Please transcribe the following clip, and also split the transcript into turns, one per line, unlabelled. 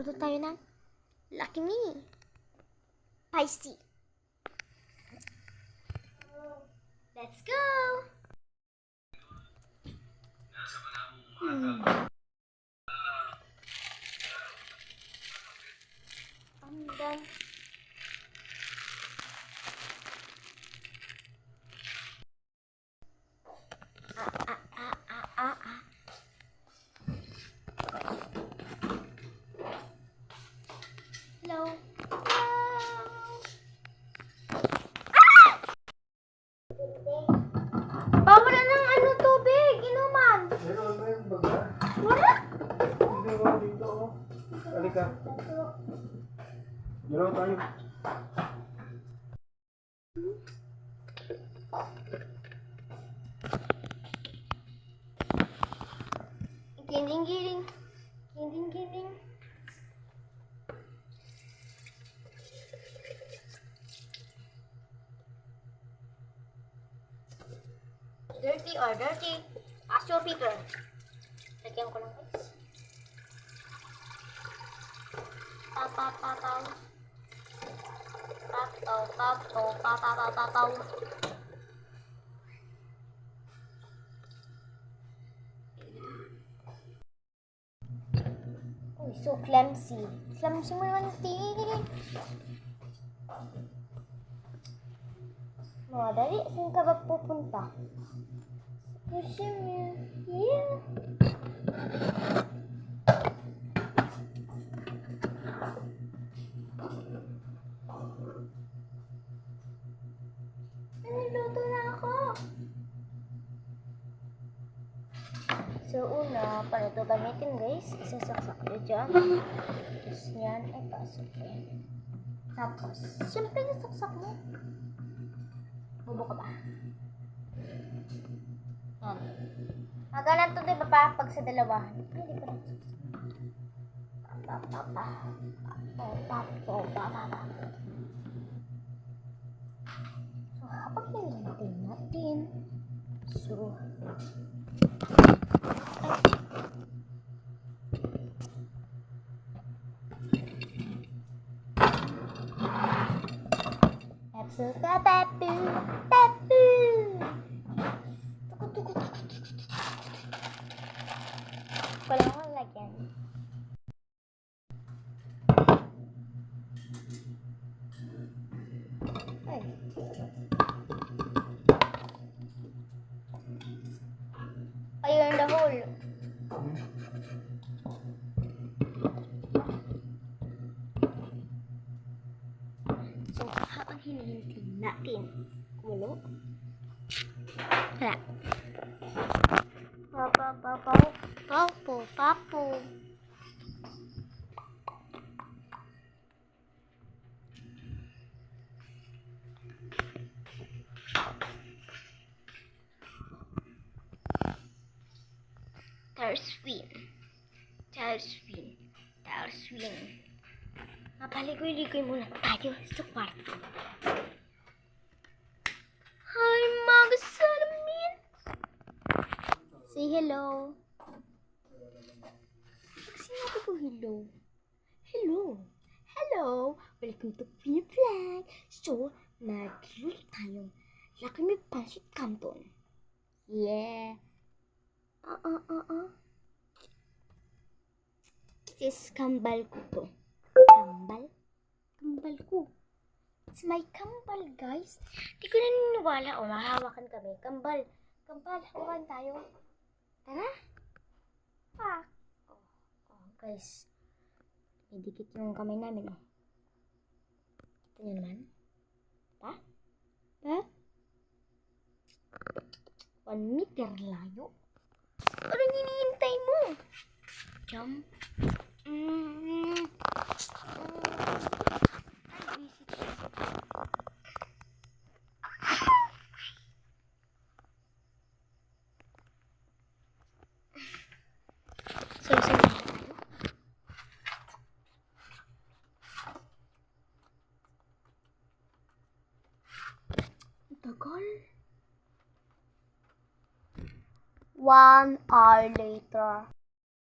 Luto tayo ng Lucky Me. Spicy. Let's go! Hmm. I'm done. Ah, ah, ah, ah, ah, ah. Hello. Pawala ng ano tubig, inuman.
Meron ba yung baga?
Wala.
Hindi mo dito. oh. Halika. Dalawa tayo.
Giling, giling. Giling, giling. Dirty or dirty? Ask your Peter. Lagyan ko lang so clumsy. Clumsy mo. Mga dali, saan ka ba pupunta? Kasi mo, yeah. So, una, paano ito gamitin, guys? Isasaksak nyo dyan. Tapos yan, ay pasok. Tapos, syempre, nasaksak mo. Bobo ka ba? Yan. Magalan to, di ba pa? Pag sa dalawa. Ay, di ko na. Pa, pa, pa. Pa, pa, pa, pa, pa, pa. So, habang hinintay natin, so, sugar babu, babu. Voilà. yakin mulu. Ya papu papu papu papu Tarswin Tarswin Tarswin Mapaliguy-ligoy muna tayo sa kwarto. Hello. Sinabi ko hello, hello, hello, welcome to Pina Vlog. So, mag-luto tayo. Laki may pansit canton. Yeah. Ah, ah, ah, ah. Sis, kambal ko to. Kambal? Kambal ko. It's my kambal, guys. Di ko naniniwala. O, mahawakan kami. Kambal. Kambal, hawakan tayo. Tara. Pak. Oh, oh, guys. Idikit yung kamay namin, oh. Kita nyo naman. Pa? Pa? One meter layo. Parang hinihintay mo. Jump. Mm. Mm. Tagal. One hour later.